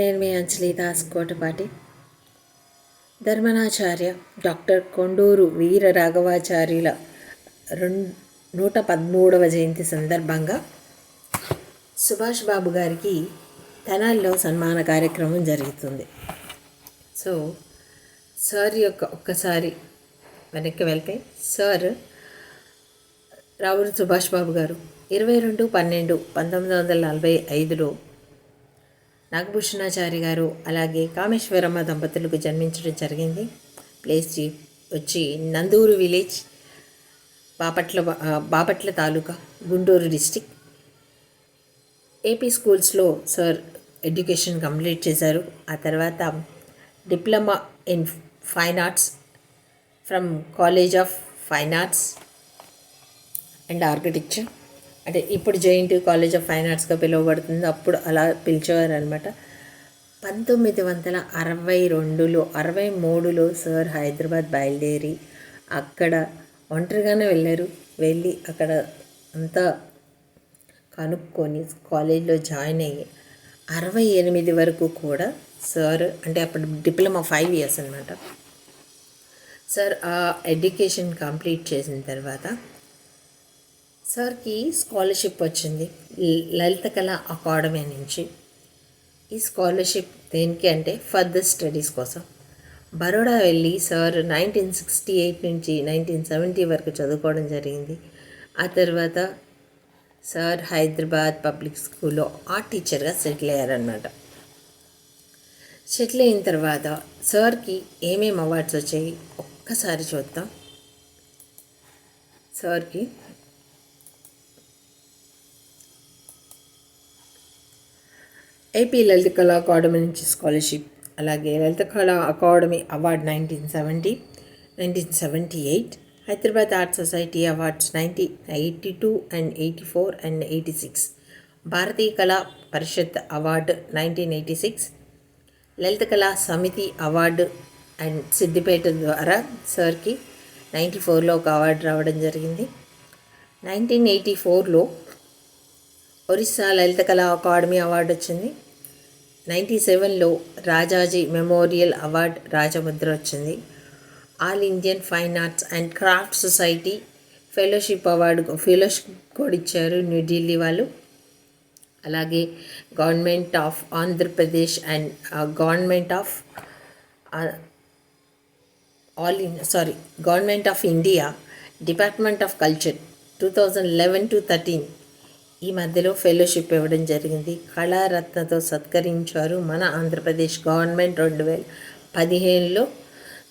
నేను మీ అంజలి దాస్ కోటపాటి. ధర్మనాచార్య డాక్టర్ కొండూరు వీర రాఘవాచార్యుల రెండు నూట పదమూడవ జయంతి సందర్భంగా సుభాష్ బాబు గారికి తెనాలిలో సన్మాన కార్యక్రమం జరుగుతుంది. సో సార్ యొక్క ఒక్కసారి వెనక్కి వెళ్తే సార్ రావుల సుభాష్ బాబు గారు ఇరవై రెండు పన్నెండు పంతొమ్మిది వందల నలభై ఐదులో నాగభూషణాచారి గారు అలాగే కామేశ్వరమ్మ దంపతులకు జన్మించడం జరిగింది. ప్లేస్ వచ్చి Nanduru village Bapatla Bapatla taluka Guntur district. AP స్కూల్స్లో సార్ ఎడ్యుకేషన్ కంప్లీట్ చేశారు. ఆ తర్వాత diploma in fine arts from college of fine arts and architecture. అంటే ఇప్పుడు జైంట్ కాలేజ్ ఆఫ్ ఫైన్ ఆర్ట్స్గా పిలువబడుతుంది. అప్పుడు అలా పిలిచేవారు అనమాట పంతొమ్మిది వందల అరవై రెండులో అరవై మూడులో సార్ హైదరాబాద్ బయలుదేరి అక్కడ ఒంటరిగానే వెళ్ళారు. వెళ్ళి అక్కడ అంతా కనుక్కొని కాలేజ్లో జాయిన్ అయ్యి అరవై ఎనిమిది వరకు కూడా సార్ అంటే అప్పుడు డిప్లొమా ఫైవ్ ఇయర్స్ అనమాట సార్ ఆ ఎడ్యుకేషన్ కంప్లీట్ చేసిన తర్వాత సార్కి స్కాలర్షిప్ వచ్చింది. ల- లలిత కళ అకాడమీ నుంచి. ఈ స్కాలర్షిప్ దేనికి అంటే ఫర్దర్ స్టడీస్ కోసం. బరోడా వెళ్ళి సార్ నైన్టీన్ సిక్స్టీ ఎయిట్ నుంచి నైన్టీన్ సెవెంటీ వరకు చదువుకోవడం జరిగింది. ఆ తర్వాత సార్ హైదరాబాద్ పబ్లిక్ స్కూల్లో ఆర్ట్ టీచర్గా సెటిల్ అయ్యారనమాట సెటిల్ అయిన తర్వాత సార్కి ఏమేమి అవార్డ్స్ వచ్చాయి ఒక్కసారి చూద్దాం. సార్కి ఏపీ లలిత కళా అకాడమీ నుంచి స్కాలర్షిప్ అలాగే Lalit Kala academy award nineteen seventy nineteen seventy eight Hyderabad art society awards nineteen eighty two and eighty four and eighty six Bharatiya Kala Parishad award nineteen eighty six Lalit Kala Samiti award and Siddipet ద్వారా సార్కి ninety ఫోర్లో ఒక award రావడం జరిగింది. Nineteen eighty ఫోర్లో ఒరిస్సా లలిత Kala academy award వచ్చింది. Ninety సెవెన్లో Rajaji memorial award రాజముద్ర వచ్చింది. All Indian fine arts and craft society fellowship award fellowship కూడా ఇచ్చారు న్యూఢిల్లీ వాళ్ళు. అలాగే government of Andhra Pradesh and government of all in sorry government of India department of culture two thousand eleven to thirteen ఈ మధ్యలో fellowship ఇవ్వడం జరిగింది. కళారత్నతో సత్కరించారు మన ఆంధ్రప్రదేశ్ గవర్నమెంట్ రెండు వేల పదిహేనులో.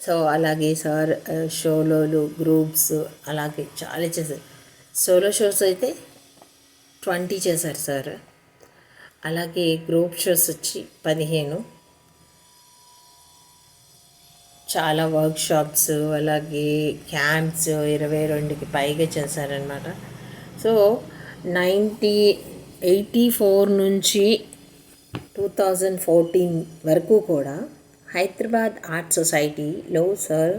సో అలాగే సార్ షోలోలు గ్రూప్స్ అలాగే చాలా చేశారు. సోలో షోస్ అయితే ట్వంటీ చేశారు సార్. అలాగే గ్రూప్ షోస్ వచ్చి పదిహేను. చాలా వర్క్షాప్స్ అలాగే క్యాంప్స్ ఇరవై రెండుకి పైగా చేశారనమాట సో నైంటీ ఎయిటీ ఫోర్ నుంచి టూ థౌజండ్ ఫోర్టీన్ వరకు కూడా హైదరాబాద్ ఆర్ట్ సొసైటీలో సార్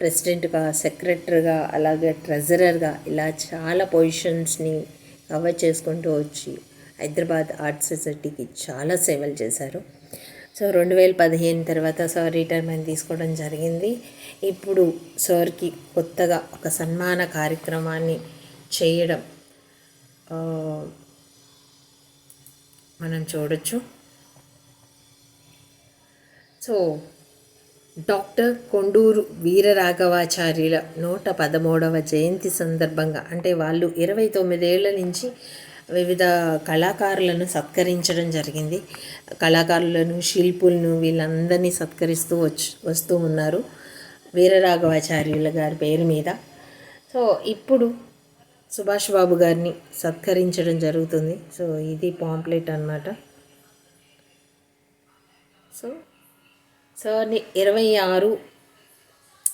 ప్రెసిడెంట్గా సెక్రటరీగా అలాగే ట్రెజరర్గా ఇలా చాలా పొజిషన్స్ని కవర్ చేసుకుంటూ వచ్చి హైదరాబాద్ ఆర్ట్ సొసైటీకి చాలా సేవలు చేశారు. సో రెండు వేల పదిహేను తర్వాత సార్ రిటైర్మెంట్ తీసుకోవడం జరిగింది. ఇప్పుడు సార్కి కొత్తగా ఒక సన్మాన కార్యక్రమాన్ని చేయడం మనం చూడొచ్చు. సో డాక్టర్ కొండూరు వీరరాఘవాచార్యుల నూట పదమూడవ జయంతి సందర్భంగా అంటే వాళ్ళు ఇరవై తొమ్మిదేళ్ళ నుంచి వివిధ కళాకారులను సత్కరించడం జరిగింది. కళాకారులను శిల్పులను వీళ్ళందరినీ సత్కరిస్తూ వచ్చి వస్తూ ఉన్నారు వీరరాఘవాచార్యుల గారి పేరు మీద. సో ఇప్పుడు సుభాష్ బాబు గారిని సత్కరించడం జరుగుతుంది. సో ఇది పాంప్లెట్ అన్నమాట. సో సార్ని ఇరవై ఆరు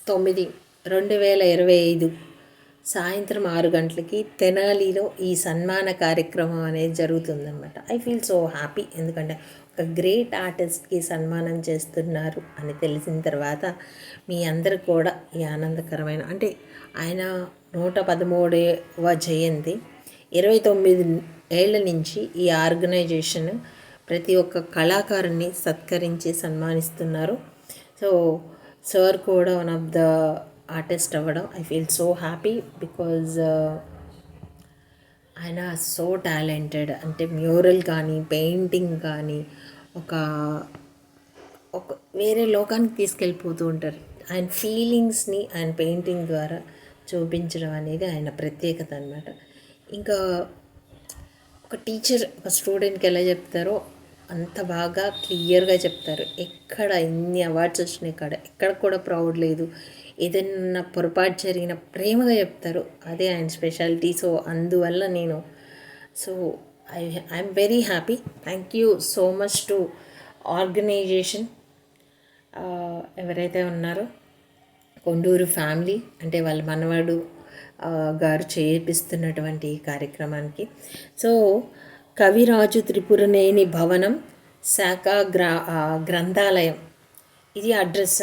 తొమ్మిది రెండు వేల ఇరవై ఐదు సాయంత్రం ఆరు గంటలకి తెనాలిలో ఈ సన్మాన కార్యక్రమం అనేది జరుగుతుందన్నమాట. ఐ ఫీల్ సో హ్యాపీ ఎందుకంటే ఒక గ్రేట్ ఆర్టిస్ట్కి సన్మానం చేస్తున్నారు అని తెలిసిన తర్వాత మీ అందరు కూడా ఈ ఆనందకరమైన అంటే ఆయన నూట పదమూడవ జయంతి. ఇరవై తొమ్మిది ఏళ్ళ నుంచి ఈ ఆర్గనైజేషన్ ప్రతి ఒక్క కళాకారుని సత్కరించి సన్మానిస్తున్నారు. సో సార్ కూడా వన్ ఆఫ్ ద ఆర్టిస్ట్ అవ్వడం. I feel so happy because ఆయన సో టాలెంటెడ్ అంటే మ్యూరల్ కానీ పెయింటింగ్ కానీ ఒక ఒక వేరే లోకానికి తీసుకెళ్ళిపోతూ ఉంటారు. ఆయన ఫీలింగ్స్ని ఆయన పెయింటింగ్ ద్వారా చూపించడం అనేది ఆయన ప్రత్యేకత అనమాట ఇంకా ఒక టీచర్ ఒక స్టూడెంట్కి ఎలా చెప్తారో అంత బాగా క్లియర్గా చెప్తారు. ఎక్కడ ఎన్ని అవార్డ్స్ వచ్చినాయి కాడ ఎక్కడ కూడా ప్రౌడ్ లేదు. ఏదైనా పొరపాటు జరిగిన ప్రేమగా చెప్తారు. అదే ఆయన స్పెషాలిటీ. సో అందువల్ల నేను so I I'm very happy. Thank you so much to organization. ఎవరైతే ఉన్నారో కొండూరు ఫ్యామిలీ అంటే వాళ్ళ మనవాడు గారు చేపిస్తున్నటువంటి ఈ కార్యక్రమానికి. సో కవిరాజు త్రిపురనేని భవనం శాఖ గ్రా గ్రంథాలయం. ఇది అడ్రస్.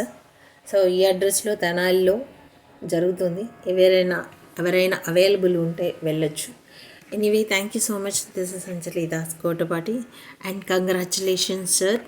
సో ఈ అడ్రస్లో తెనాలిలో జరుగుతుంది. ఎవరైనా ఎవరైనా అవైలబుల్ ఉంటే వెళ్ళొచ్చు. Anyway thank you so much. This is Anjali Das Kotapati. And congratulations sir.